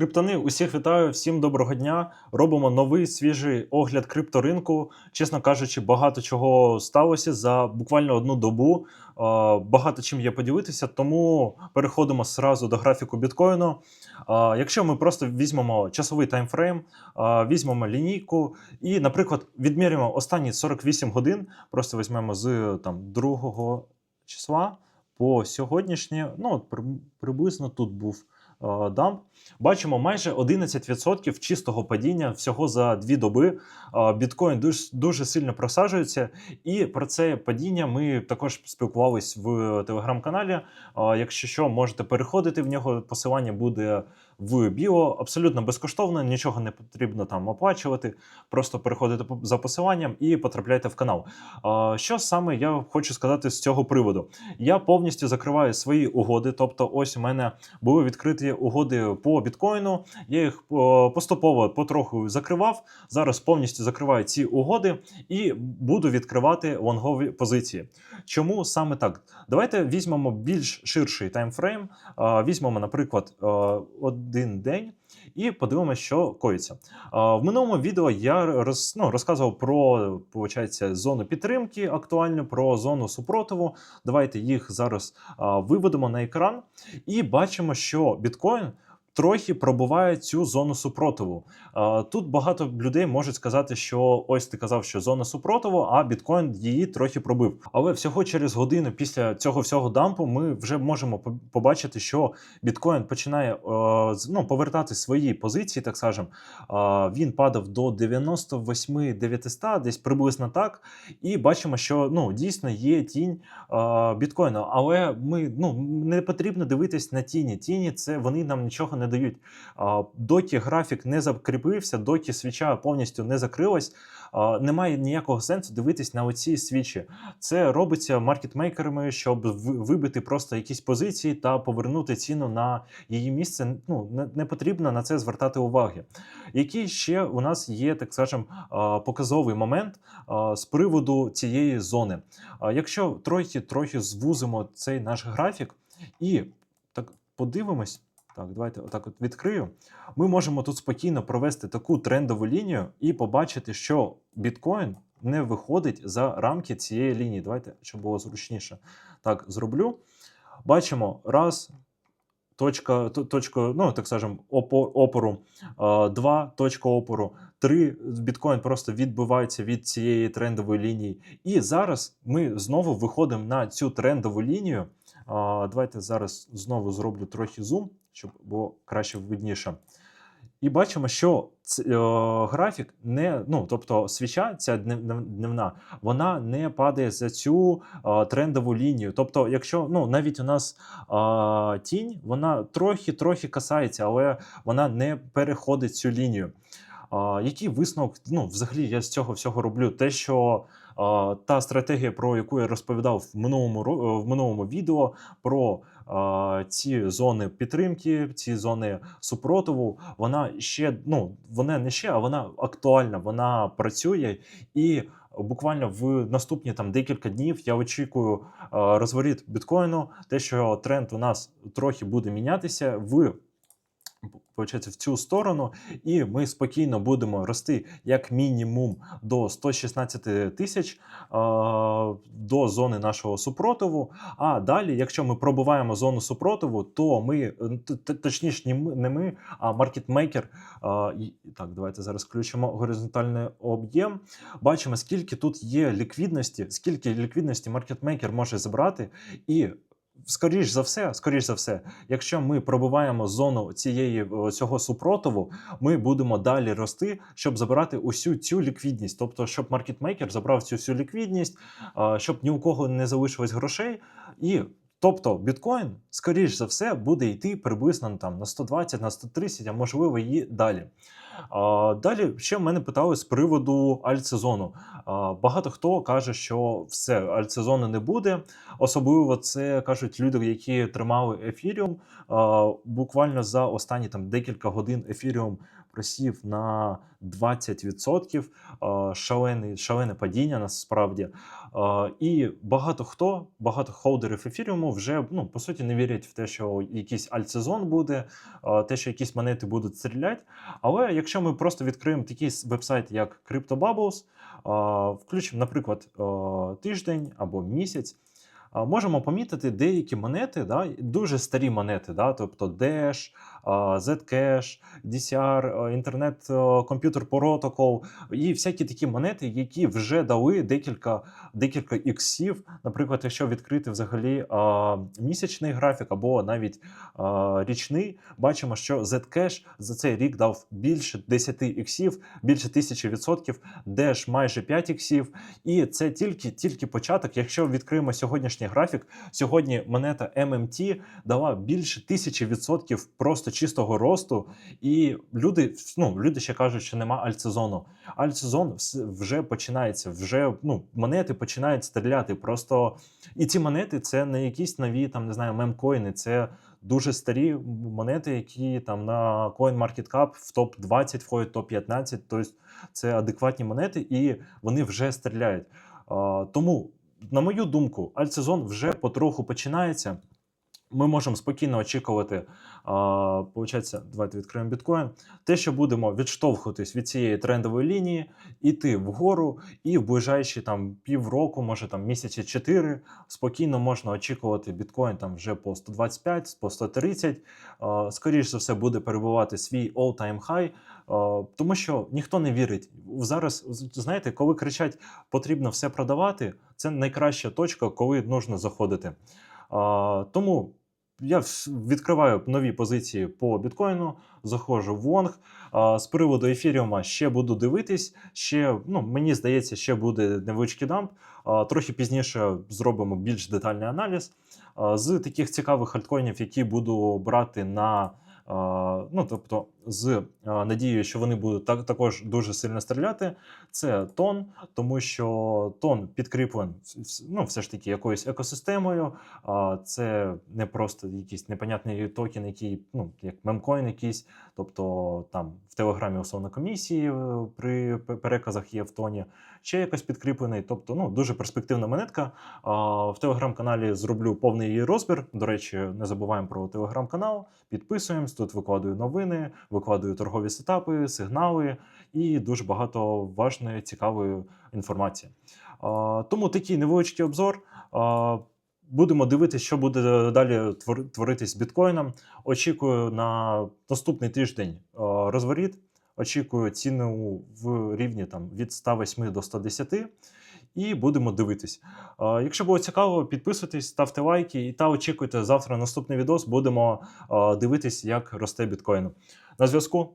Криптони, усіх вітаю, всім доброго дня. Робимо новий свіжий огляд крипторинку. Чесно кажучи, багато чого сталося за буквально одну добу. Багато чим є поділитися, тому переходимо зразу до графіку біткоїну. Якщо ми просто візьмемо часовий таймфрейм, візьмемо лінійку і, наприклад, відміряємо останні 48 годин, просто візьмемо з там 2 числа по сьогоднішнє, ну приблизно тут був дамп. Бачимо майже 11% чистого падіння всього за дві доби. Е, Біткоін дуже, дуже сильно просаджується, і про це падіння ми також спілкувались в телеграм-каналі. Е, Якщо що, можете переходити в нього. Посилання буде в біо абсолютно безкоштовно, нічого не потрібно там оплачувати. Просто переходите за посиланням і потрапляйте в канал. Що саме я хочу сказати з цього приводу? Я повністю закриваю свої угоди. Тобто, ось у мене були відкриті угоди по біткоїну. Я їх поступово потроху закривав. Зараз повністю закриваю ці угоди і буду відкривати лонгові позиції. Чому саме так? Давайте візьмемо більш ширший таймфрейм. Візьмемо, наприклад, один день. І подивимося, що коїться. В минулому відео я роз, ну, розказував про зону підтримки актуальну, про зону супротиву. Давайте їх зараз виведемо на екран і бачимо, що біткоін. Трохи пробуває цю зону супротиву. Тут багато людей можуть сказати, що ось ти казав, що зона супротиву, а біткоін її трохи пробив. Але всього через годину після цього всього дампу ми вже можемо побачити, що біткоін починає ну, повертати свої позиції, так скажемо. А, Він падав до 98 900, десь приблизно так. І бачимо, що ну дійсно є тінь біткоїну. Але ми ну не потрібно дивитись на тіні. Тіні це вони нам нічого не дають. А, доки графік не закріпився, доки свіча повністю не закрилась, немає ніякого сенсу дивитись на оці свічі. Це робиться маркетмейкерами, щоб вибити просто якісь позиції та повернути ціну на її місце. Ну не, не потрібно на це звертати уваги. Який ще у нас є, так скажем, показовий момент з приводу цієї зони. Якщо трохи трохи звузимо цей наш графік і так подивимось. Так, давайте отак от відкрию. Ми можемо тут спокійно провести таку трендову лінію і побачити, що біткоін не виходить за рамки цієї лінії. Давайте, щоб було зручніше. Так, зроблю. Бачимо раз. Точка, точка, ну так скажемо, опо- опору, два точка опору, три біткоін просто відбивається від цієї трендової лінії. І зараз ми знову виходимо на цю трендову лінію. Давайте зараз знову зроблю трохи зум, щоб було краще видніше. І бачимо, що ц- е, графік не, ну тобто свіча, ця днев- днев- дневна, вона не падає за цю е, трендову лінію. Тобто, якщо ну навіть у нас е, тінь, вона трохи-трохи касається, але вона не переходить цю лінію. А, який висновок? Ну, взагалі, я з цього всього роблю. Те, що а, та стратегія, про яку я розповідав в минулому в минулому відео, про ці зони підтримки, ці зони супротиву, вона ще ну вона не ще, а вона актуальна, вона працює і. Буквально в наступні там декілька днів я очікую розворіт біткоїну, те, що тренд у нас трохи буде мінятися в в цю сторону, і ми спокійно будемо рости як мінімум до 116 тисяч е, до зони нашого супротиву. А далі, якщо ми пробуваємо зону супротиву, то ми точніше, не ми, а маркетмейкер. Е, так, давайте зараз включимо горизонтальний об'єм. Бачимо, скільки тут є ліквідності, скільки ліквідності маркетмейкер може забрати, і скоріш за все, скоріш за все, якщо ми пробиваємо зону цієї цього супротиву, ми будемо далі рости, щоб забирати усю цю ліквідність. Тобто, щоб маркетмейкер забрав цю всю ліквідність, щоб ні у кого не залишилось грошей. І тобто біткоін, скоріш за все, буде йти приблизно там на 120, на 130, а можливо і далі. Далі ще в мене питали з приводу альтсезону. Багато хто каже, що все, альтсезону не буде. Особливо це кажуть люди, які тримали ефіріум. Буквально за останні там декілька годин ефіріум просів на 20%. А, шалений, шалене падіння насправді. І багато хто, багато холдерів ефіріуму вже ну, по суті не вірять в те, що якийсь альтсезон буде, те, що якісь монети будуть стріляти. Але якщо ми просто відкриємо такий вебсайт, як CryptoBubbles, включимо, наприклад, тиждень або місяць. Можемо помітити деякі монети, да, дуже старі монети, да, тобто Dash, Zcash, DCR, а, Computer Protocol і всякі такі монети, які вже дали декілька, декілька іксів. Наприклад, якщо відкрити взагалі місячний графік або навіть річний, бачимо, що Zcash за цей рік дав більше 10 іксів, більше 1000 відсотків, Dash майже 5 іксів. І це тільки, тільки початок. Якщо відкриємо сьогоднішній графік, сьогодні монета MMT дала більше тисячі відсотків просто чистого росту. І люди, ну, люди ще кажуть, що нема альтсезону. Альтсезон вже починається, вже ну, монети починають стріляти. Просто і ці монети це не якісь нові, там не знаю, мемкоїни, це дуже старі монети, які там на CoinMarketCap в топ 20 входять, топ 15 Тобто це адекватні монети, і вони вже стріляють. Тому, на мою думку, альтсезон вже потроху починається. Ми можемо спокійно очікувати, а, получається, давайте відкриємо біткоін. Те, що будемо відштовхуватись від цієї трендової лінії, іти вгору, і в ближайші там півроку, може там місяці 4, спокійно можна очікувати біткоін там вже по 125, по 130. А, Скоріш за все, буде перебувати свій all-time high, а, тому що ніхто не вірить. Зараз, знаєте, коли кричать, потрібно все продавати, це найкраща точка, коли нужно заходити. А, тому я відкриваю нові позиції по біткоїну, заходжу в Вонг. З приводу ефіріума ще буду дивитись. Ще, ну, мені здається, ще буде невеличкий дамп. Трохи пізніше зробимо більш детальний аналіз. З таких цікавих альткоїнів, які буду брати на. Ну, тобто, з надією, що вони будуть так, також дуже сильно стріляти, це тон, тому що тон підкріплений ну, все ж таки якоюсь екосистемою. Це не просто якийсь непонятний токен, який, ну, як мемкоін якийсь, тобто там в Телеграмі условно комісії е, при переказах є в тоні, ще якось підкріплений. Тобто, ну, дуже перспективна монетка. В телеграм-каналі зроблю повний її розбір. До речі, не забуваємо про телеграм-канал. Підписуємось, тут викладаю новини, викладаю торгові сетапи, сигнали і дуже багато важної, цікавої інформації. Тому такий невеличкий обзор. Будемо дивитися, що буде далі творитись з біткоїном. Очікую на наступний тиждень розворіт. Очікую ціну в рівні там, від 108 до 110. І будемо дивитись. Якщо було цікаво, підписуйтесь, ставте лайки і та очікуйте завтра наступний відос. Будемо дивитись, як росте біткоін. На зв'язку.